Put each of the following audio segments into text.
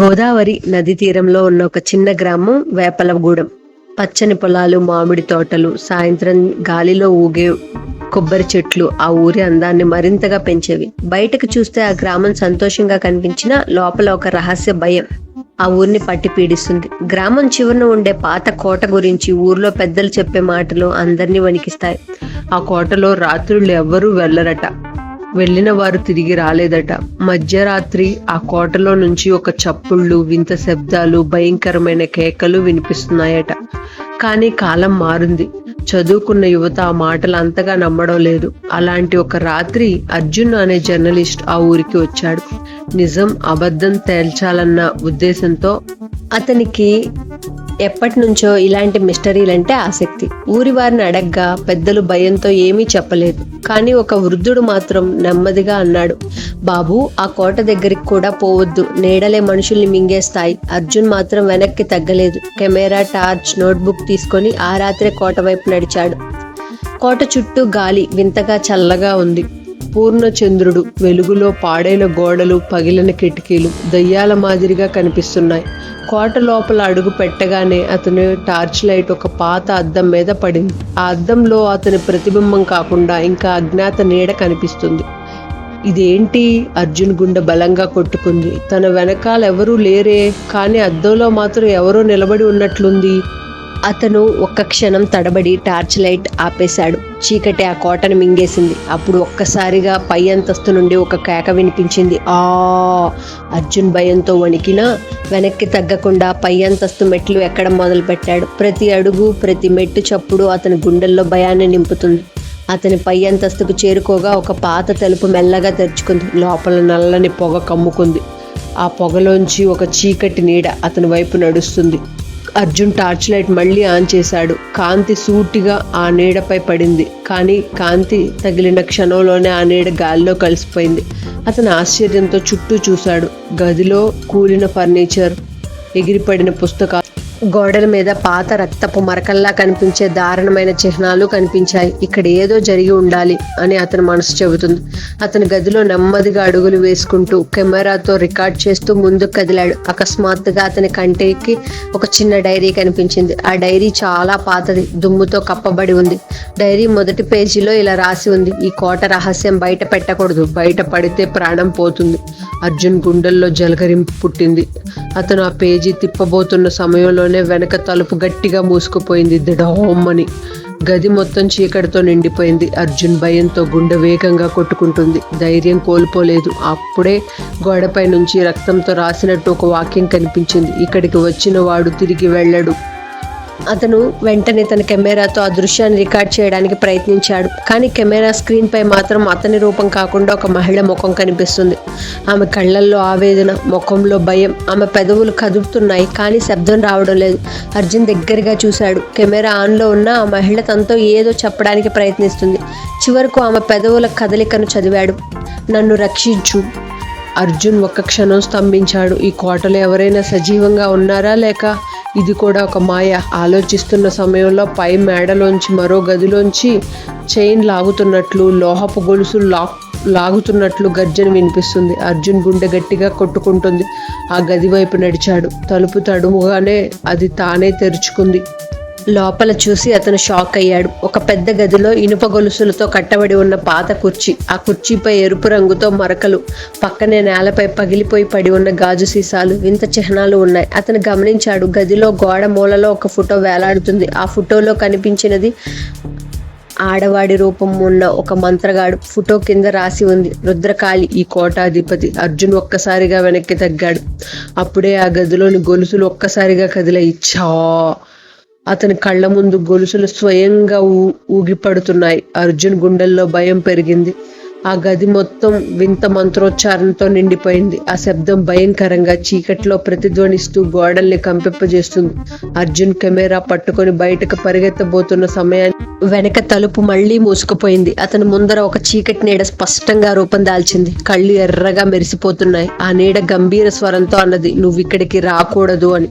గోదావరి నది తీరంలో ఉన్న ఒక చిన్న గ్రామం వేపలగూడెం. పచ్చని పొలాలు మామిడి తోటలు సాయంత్రం గాలిలో ఊగే కొబ్బరి చెట్లు ఆ ఊరి అందాన్ని మరింతగా పెంచేవి. బయటకు చూస్తే ఆ గ్రామం సంతోషంగా కనిపించిన లోపల ఒక రహస్య భయం ఆ ఊరిని పట్టి పీడిస్తుంది. గ్రామం చివరన ఉండే పాత కోట గురించి ఊర్లో పెద్దలు చెప్పే మాటలు అందరినీ వణికిస్తాయి. ఆ కోటలో రాత్రులు ఎవ్వరూ వెళ్ళరట. వెళ్ళిన వారు తిరిగి రాలేదట. మధ్యరాత్రి ఆ కోటలో నుంచి ఒక చప్పుళ్ళు వింత శబ్దాలు భయంకరమైన కేకలు వినిపిస్తున్నాయట. కానీ కాలం మారింది. చదువుకున్న యువత ఆ మాటలు అంతగా నమ్మడం లేదు. అలాంటి ఒక రాత్రి అర్జున్ అనే జర్నలిస్ట్ ఆ ఊరికి వచ్చాడు. నిజం అబద్ధం తేల్చాలన్న ఉద్దేశంతో అతనికి ఎప్పటి నుంచో ఇలాంటి మిస్టరీలంటే ఆసక్తి. ఊరి వారిని అడగ్గా పెద్దలు భయంతో ఏమీ చెప్పలేదు. కానీ ఒక వృద్ధుడు మాత్రం నెమ్మదిగా అన్నాడు బాబు ఆ కోట దగ్గరికి కూడా పోవద్దు. నీడలే మనుషుల్ని మింగేస్తాయి అర్జున్ మాత్రం వెనక్కి తగ్గలేదు. కెమెరా టార్చ్ నోట్బుక్ తీసుకొని ఆ రాత్రే కోట వైపు నడిచాడు. కోట చుట్టూ గాలి వింతగా చల్లగా ఉంది. పూర్ణచంద్రుడు వెలుగులో పాడైన గోడలు పగిలిన కిటికీలు దయ్యాల మాదిరిగా కనిపిస్తున్నాయి. కోట లోపల అడుగు పెట్టగానే అతని టార్చ్ లైట్ ఒక పాత అద్దం మీద పడింది. ఆ అద్దంలో అతని ప్రతిబింబం కాకుండా ఇంకా అజ్ఞాత నీడ కనిపిస్తుంది. ఇదేంటి? అర్జున్ గుండె బలంగా కొట్టుకుంది. తన వెనకాల ఎవరూ లేరే కానీ అద్దంలో మాత్రం ఎవరో నిలబడి ఉన్నట్లుంది. అతను ఒక్క క్షణం తడబడి టార్చ్ లైట్ ఆపేశాడు. చీకటి ఆ కోటను మింగేసింది. అప్పుడు ఒక్కసారిగా పై అంతస్తు నుండి ఒక కేక వినిపించింది. ఆ! అర్జున్ భయంతో వణికినా వెనక్కి తగ్గకుండా పై అంతస్తు మెట్లు ఎక్కడం మొదలుపెట్టాడు. ప్రతి అడుగు ప్రతి మెట్టు చప్పుడు అతని గుండెల్లో భయాన్ని నింపుతుంది. అతని పై అంతస్తుకు చేరుకోగా ఒక పాత తలుపు మెల్లగా తెరుచుకుంది. లోపల నల్లని పొగ కమ్ముకుంది. ఆ పొగలోంచి ఒక చీకటి నీడ అతని వైపు నడుస్తుంది. అర్జున్ టార్చ్ లైట్ మళ్ళీ ఆన్ చేశాడు. కాంతి సూటిగా ఆ నీడపై పడింది. కానీ కాంతి తగిలిన క్షణంలోనే ఆ నీడ గాలిలో కలిసిపోయింది. అతను ఆశ్చర్యంతో చుట్టూ చూశాడు. గదిలో కూలిన ఫర్నిచర్ ఎగిరిపడిన పుస్తకాలు గోడల మీద పాత రక్తపు మరకల్లా కనిపించే దారుణమైన చిహ్నాలు కనిపించాయి. ఇక్కడ ఏదో జరిగి ఉండాలి అని అతని మనసు చెబుతుంది. అతని గదిలో నెమ్మదిగా అడుగులు వేసుకుంటూ కెమెరాతో రికార్డ్ చేస్తూ ముందుకు కదిలాడు. అకస్మాత్తుగా అతని కంటికి ఒక చిన్న డైరీ కనిపించింది. ఆ డైరీ చాలా పాతది. దుమ్ముతో కప్పబడి ఉంది. డైరీ మొదటి పేజీలో ఇలా రాసి ఉంది. ఈ కోట రహస్యం బయట పెట్టకూడదు. బయట పడితే ప్రాణం పోతుంది. అర్జున్ గుండెల్లో జలకరింపు పుట్టింది. అతను ఆ పేజీ తిప్పబోతున్న సమయంలో సమయంలోనే వెనక తలుపు గట్టిగా మూసుకుపోయింది దిడోమ్మని గది మొత్తం చీకటితో నిండిపోయింది. అర్జున్ భయంతో గుండె వేగంగా కొట్టుకుంటుంది. ధైర్యం కోల్పోలేదు. అప్పుడే గోడపై నుంచి రక్తంతో రాసినట్టు ఒక వాక్యం కనిపించింది. ఇక్కడికి వచ్చిన వాడు తిరిగి వెళ్ళడు. అతను వెంటనే తన కెమెరాతో ఆ దృశ్యాన్ని రికార్డ్ చేయడానికి ప్రయత్నించాడు. కానీ కెమెరా స్క్రీన్ పై మాత్రం అతని రూపం కాకుండా ఒక మహిళ ముఖం కనిపిస్తుంది. ఆమె కళ్ళల్లో ఆవేదన ముఖంలో భయం ఆమె పెదవులు కదుపుతున్నాయి కానీ శబ్దం రావడం లేదు. అర్జున్ దగ్గరగా చూశాడు. కెమెరా ఆన్లో ఉన్న ఆ మహిళ తనతో ఏదో చెప్పడానికి ప్రయత్నిస్తుంది. చివరకు ఆమె పెదవుల కదలికను చదివాడు. నన్ను రక్షించు. అర్జున్ ఒక్క క్షణం స్తంభించాడు. ఈ కోటలో ఎవరైనా సజీవంగా ఉన్నారా లేక ఇది కూడా ఒక మాయ. ఆలోచిస్తున్న సమయంలో పై మేడలోంచి మరో గదిలోంచి చైన్ లాగుతున్నట్లు లోహపు గొలుసు లాక్ లాగుతున్నట్లు గర్జన వినిపిస్తుంది. అర్జున్ గుండె గట్టిగా కొట్టుకుంటుంది. ఆ గది వైపు నడిచాడు. తలుపు తడుముగానే అది తానే తెరుచుకుంది. లోపల చూసి అతను షాక్ అయ్యాడు. ఒక పెద్ద గదిలో ఇనుప గొలుసులతో కట్టబడి ఉన్న పాత కుర్చీ ఆ కుర్చీపై ఎరుపు రంగుతో మరకలు పక్కనే నేలపై పగిలిపోయి పడి ఉన్న గాజు సీసాలు వింత చిహ్నాలు ఉన్నాయి. అతను గమనించాడు గదిలో గోడ మూలలో ఒక ఫోటో వేలాడుతుంది. ఆ ఫోటోలో కనిపించినది ఆడవాడి రూపం ఉన్న ఒక మంత్రగాడు. ఫోటో కింద రాసి ఉంది రుద్రకాళి ఈ కోటాధిపతి అర్జున్ ఒక్కసారిగా వెనక్కి తగ్గాడు. అప్పుడే ఆ గదిలోని గొలుసులు ఒక్కసారిగా కదిలాయి. చా అతని కళ్ళ ముందు గొలుసులు స్వయంగా ఊ ఊగిపడుతున్నాయి. అర్జున్ గుండెల్లో భయం పెరిగింది. ఆ గది మొత్తం వింత మంత్రోచ్చారణతో నిండిపోయింది. ఆ శబ్దం భయంకరంగా చీకట్లో ప్రతిధ్వనిస్తూ గోడల్ని కంపింపజేస్తుంది. అర్జున్ కెమెరా పట్టుకొని బయటకు పరిగెత్తబోతున్న సమయాన్ని వెనక తలుపు మళ్ళీ మూసుకుపోయింది. అతని ముందర ఒక చీకటి నీడ స్పష్టంగా రూపం దాల్చింది. కళ్ళు ఎర్రగా మెరిసిపోతున్నాయి. ఆ నీడ గంభీర స్వరంతో అన్నది నువ్వు ఇక్కడికి రాకూడదు అని.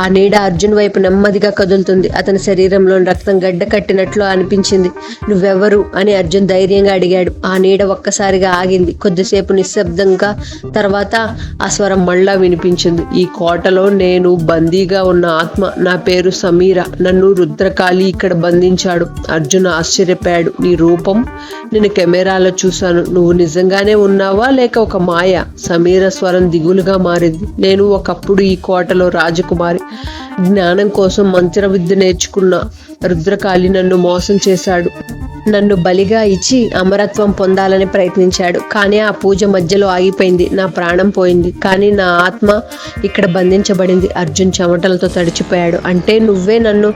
ఆ నీడ అర్జున్ వైపు నెమ్మదిగా కదులుతుంది. అతని శరీరంలో రక్తం గడ్డ కట్టినట్లు అనిపించింది. నువ్వెవరు? అని అర్జున్ ధైర్యంగా అడిగాడు. ఆ నీడ ఒక్కసారిగా ఆగింది. కొద్దిసేపు నిశ్శబ్దంగా తర్వాత ఆ స్వరం మళ్ళా వినిపించింది. ఈ కోటలో నేను బందీగా ఉన్న ఆత్మ. నా పేరు సమీర. నన్ను రుద్రకాళి ఇక్కడ బంధించాడు. అర్జున్ ఆశ్చర్యపోయాడు. నీ రూపం నేను కెమెరాలో చూశాను. నువ్వు నిజంగానే ఉన్నావా లేక ఒక మాయ? సమీర స్వరం దిగులుగా మారింది. నేను ఒకప్పుడు ఈ కోటలో రాజకుమారి. జ్ఞానం కోసం మంత్ర విద్య నేర్చుకున్న రుద్రకాళి నన్ను మోసం చేశాడు. నన్ను బలిగా ఇచ్చి అమరత్వం పొందాలని ప్రయత్నించాడు. కానీ ఆ పూజ మధ్యలో ఆగిపోయింది. నా ప్రాణం పోయింది. కానీ నా ఆత్మ ఇక్కడ బంధించబడింది. అర్జున్ చెమటలతో తడిచిపోయాడు. అంటే నువ్వే నన్ను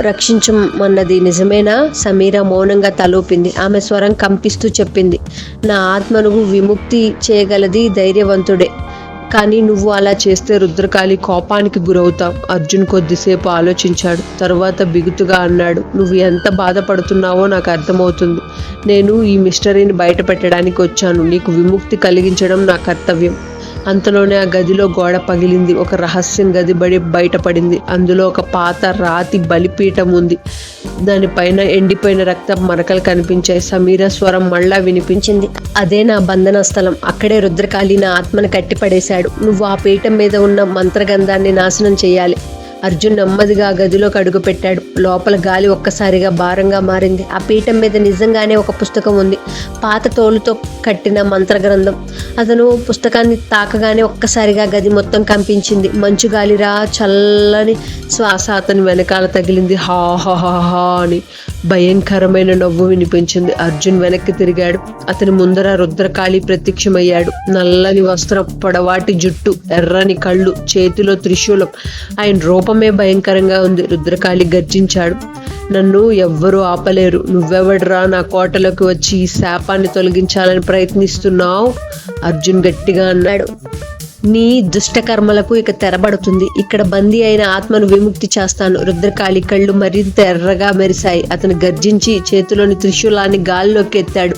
రక్షించమన్నది నిజమేనా? సమీర మౌనంగా తలూపింది. ఆమె స్వరం కంపిస్తూ చెప్పింది. నా ఆత్మను విముక్తి చేయగలది ధైర్యవంతుడే. కానీ నువ్వు అలా చేస్తే రుద్రకాళి కోపానికి గురవుతావు. అర్జున్ కొద్దిసేపు ఆలోచించాడు. తర్వాత బిగుతుగా అన్నాడు నువ్వు ఎంత బాధపడుతున్నావో నాకు అర్థమవుతుంది. నేను ఈ మిస్టరీని బయట పెట్టడానికి వచ్చాను. నీకు విముక్తి కలిగించడం నా కర్తవ్యం. అంతలోనే ఆ గదిలో గోడ పగిలింది. ఒక రహస్యం గది బడి బయటపడింది. అందులో ఒక పాత రాతి బలిపీఠం ఉంది. దానిపైన ఎండిపోయిన రక్త మరకలు కనిపించాయి. సమీర స్వరం మళ్ళా వినిపించింది. అదే నా బంధన స్థలం అక్కడే రుద్రకాళి నా ఆత్మను కట్టిపడేశాడు. నువ్వు ఆ పీఠం మీద ఉన్న మంత్రగంధాన్ని నాశనం చేయాలి అర్జున్ నెమ్మదిగా ఆ గదిలోకి అడుగుపెట్టాడు లోపల గాలి ఒక్కసారిగా భారంగా మారింది. ఆ పీఠం మీద నిజంగానే ఒక పుస్తకం ఉంది. పాత తోలుతో కట్టిన మంత్రగ్రంథం. అతను పుస్తకాన్ని తాకగానే ఒక్కసారిగా గది మొత్తం కంపించింది. మంచు గాలిరా చల్లని శ్వాస అతని వెనకాల తగిలింది. హా హా హా అని. భయంకరమైన నవ్వు వినిపించింది. అర్జున్ వెనక్కి తిరిగాడు. అతని ముందర రుద్రకాళి ప్రత్యక్షమయ్యాడు. నల్లని వస్త్రం పొడవాటి జుట్టు ఎర్రని కళ్ళు చేతిలో త్రిశూలం. ఆయన రూపమే భయంకరంగా ఉంది. రుద్రకాళి గర్జించాడు. నన్ను ఎవ్వరూ ఆపలేరు. నువ్వెవడరా నా కోటలోకి వచ్చి ఈ శాపాన్ని తొలగించాలని ప్రయత్నిస్తున్నావు? అర్జున్ గట్టిగా అన్నాడు. నీ దుష్టకర్మలకు ఇక తెరబడుతుంది. ఇక్కడ బందీ అయిన ఆత్మను విముక్తి చేస్తాను. రుద్రకాళి కళ్ళు మరింత ఎర్రగా మెరిశాయి. అతను గర్జించి చేతిలోని త్రిశూలాన్ని గాల్లోకి ఎత్తాడు.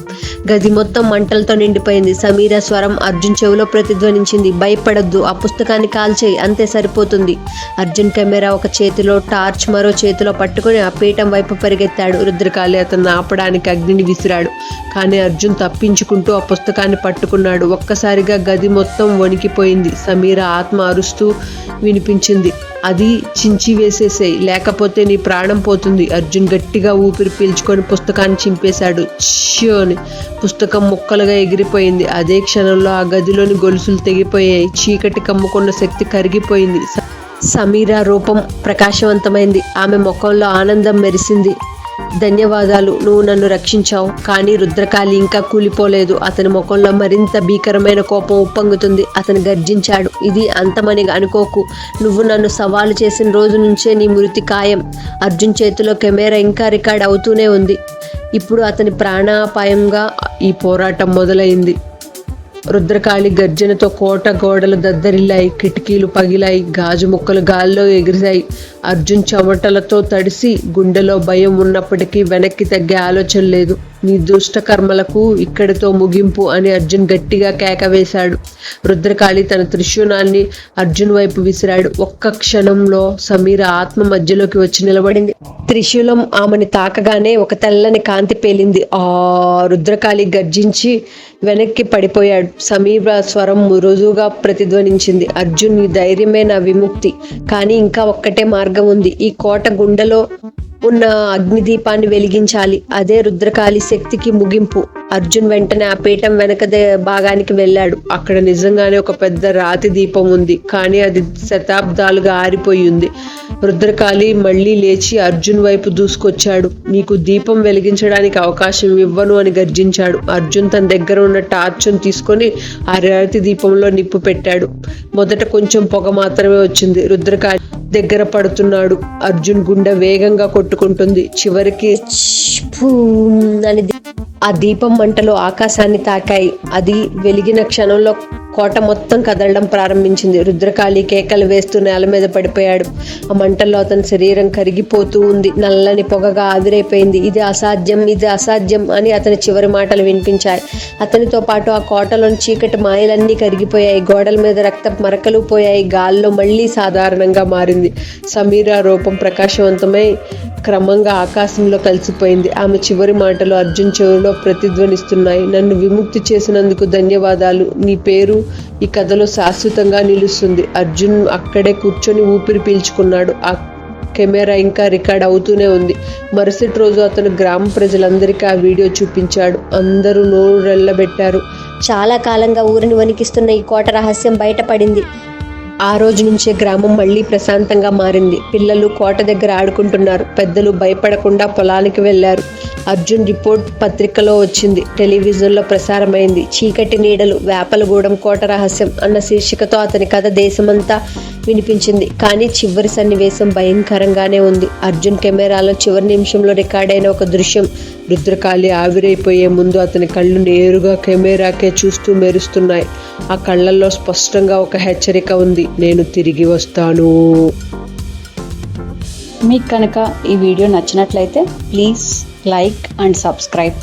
గది మొత్తం మంటలతో నిండిపోయింది. సమీర స్వరం అర్జున్ చెవిలో ప్రతిధ్వనించింది. భయపడద్దు. ఆ పుస్తకాన్ని కాల్చేయి. అంతే సరిపోతుంది. అర్జున్ కెమెరా ఒక చేతిలో టార్చ్ మరో చేతిలో పట్టుకుని ఆ పీఠం వైపు పరిగెత్తాడు. రుద్రకాళి అతను ఆపడానికి అగ్నిని విసిరాడు. కానీ అర్జున్ తప్పించుకుంటూ ఆ పుస్తకాన్ని పట్టుకున్నాడు. ఒక్కసారిగా గది మొత్తం వణికిపోయి వణికిపోయింది సమీర ఆత్మ అరుస్తూ వినిపించింది. అది చించి వేసేసాయి లేకపోతే నీ ప్రాణం పోతుంది. అర్జున్ గట్టిగా ఊపిరి పీల్చుకొని పుస్తకాన్ని చింపేశాడు. ష్యో పుస్తకం ముక్కలుగా ఎగిరిపోయింది. అదే క్షణంలో ఆ గదిలోని గొలుసులు తెగిపోయాయి. చీకటి కమ్ముకున్న శక్తి కరిగిపోయింది. స- సమీర రూపం ప్రకాశవంతమైంది. ఆమె ముఖంలో ఆనందం మెరిసింది. ధన్యవాదాలు. నువ్వు నన్ను రక్షించావు. కానీ రుద్రకాళి ఇంకా కూలిపోలేదు. అతని ముఖంలో మరింత భీకరమైన కోపం ఉప్పొంగుతుంది. అతను గర్జించాడు. ఇది అంతమని అనుకోకు. నువ్వు నన్ను సవాలు చేసిన రోజు నుంచే నీ మృతి ఖాయం. అర్జున్ చేతిలో కెమెరా ఇంకా రికార్డ్ అవుతూనే ఉంది. ఇప్పుడు అతని ప్రాణాపాయంగా ఈ పోరాటం మొదలైంది. రుద్రకాళి గర్జనతో కోట గోడలు దద్దరిల్లాయి కిటికీలు పగిలాయి గాజు ముక్కలు గాల్లో ఎగిరిశాయి. అర్జున్ చెమటలతో తడిసి గుండెలో భయం ఉన్నప్పటికీ వెనక్కి తగ్గే ఆలోచన లేదు. నీ దుష్టకర్మలకు ఇక్కడితో ముగింపు అని అర్జున్ గట్టిగా కేక వేశాడు. రుద్రకాళి తన త్రిశూనాన్ని అర్జున్ వైపు విసిరాడు. ఒక్క క్షణంలో సమీర ఆత్మ మధ్యలోకి వచ్చి నిలబడింది. త్రిశూలం ఆమెని తాకగానే ఒక తెల్లని కాంతి పేలింది. ఆ రుద్రకాళి గర్జించి వెనక్కి పడిపోయాడు. సమీర స్వరం మృదువుగా ప్రతిధ్వనించింది. అర్జున్ నీ ధైర్యమే నా విముక్తి. కానీ ఇంకా ఒక్కటే మార్గం ఉంది. ఈ కోట గుండెలో ఉన్న అగ్నిదీపాన్ని వెలిగించాలి. అదే రుద్రకాళి శక్తికి ముగింపు. అర్జున్ వెంటనే ఆ పీఠం వెనక భాగానికి వెళ్ళాడు. అక్కడ నిజంగానే ఒక పెద్ద రాతి దీపం ఉంది. కానీ అది శతాబ్దాలుగా ఆరిపోయి ఉంది. రుద్రకాళి మళ్ళీ లేచి అర్జున్ వైపు దూసుకొచ్చాడు. నీకు దీపం వెలిగించడానికి అవకాశం ఇవ్వను అని గర్జించాడు. అర్జున్ తన దగ్గర ఉన్న టార్చును తీసుకొని ఆ రాతి దీపంలో నిప్పు పెట్టాడు. మొదట కొంచెం పొగ మాత్రమే వచ్చింది. రుద్రకాళి దగ్గర పడుతున్నాడు. అర్జున్ గుండె వేగంగా కొట్టుకుంటుంది. చివరికి అని ఆ దీపం మంటలు ఆకాశాన్ని తాకాయి. అది వెలిగిన క్షణంలో కోట మొత్తం కదలడం ప్రారంభించింది. రుద్రకాళి కేకలు వేస్తూ నేల మీద పడిపోయాడు. ఆ మంటల్లో అతని శరీరం కరిగిపోతూ ఉంది. నల్లని పొగగా ఆవిరైపోయింది. ఇది అసాధ్యం ఇది అసాధ్యం అని అతని చివరి మాటలు వినిపించాయి. అతనితో పాటు ఆ కోటలోని చీకటి మాయలన్నీ కరిగిపోయాయి. గోడల మీద రక్త మరకలు పోయాయి గాల్లో మళ్ళీ సాధారణంగా మారింది. సమీర రూపం ప్రకాశవంతమై క్రమంగా ఆకాశంలో కలిసిపోయింది. ఆమె చివరి మాటలు అర్జున్ చెవిలో ప్రతిధ్వనిస్తున్నాయి. నన్ను విముక్తి చేసినందుకు ధన్యవాదాలు. నీ పేరు? ఈ కథలో శాశ్వతంగా నిలుస్తుంది. అర్జున్ అక్కడే కూర్చొని ఊపిరి పీల్చుకున్నాడు. ఆ కెమెరా ఇంకా రికార్డ్ అవుతూనే ఉంది. మరుసటి రోజు అతను గ్రామ ప్రజలందరికీ ఆ వీడియో చూపించాడు. అందరూ నోరెళ్ళబెట్టారు చాలా కాలంగా ఊరిని వణికిస్తున్న ఈ కోట రహస్యం బయటపడింది. ఆ రోజు నుంచే గ్రామం మళ్ళీ ప్రశాంతంగా మారింది. పిల్లలు కోట దగ్గర ఆడుకుంటున్నారు. పెద్దలు భయపడకుండా పొలానికి వెళ్ళారు. అర్జున్ రిపోర్ట్ పత్రికలో వచ్చింది. టెలివిజన్లో ప్రసారమైంది. చీకటి నీడలు వేపలగూడెం కోట రహస్యం అన్న శీర్షికతో అతని కథ దేశమంతా వినిపించింది. కానీ చివరి సన్నివేశం భయంకరంగానే ఉంది. అర్జున్ కెమెరాలో చివరి నిమిషంలో రికార్డైన ఒక దృశ్యం రుద్రకాళి ఆవిరైపోయే ముందు అతని కళ్ళు నేరుగా కెమెరాకే చూస్తూ మెరుస్తున్నాయి. ఆ కళ్ళల్లో స్పష్టంగా ఒక హెచ్చరిక ఉంది. నేను తిరిగి వస్తాను. మీకు కనుక ఈ వీడియో నచ్చినట్లయితే ప్లీజ్ like and subscribe.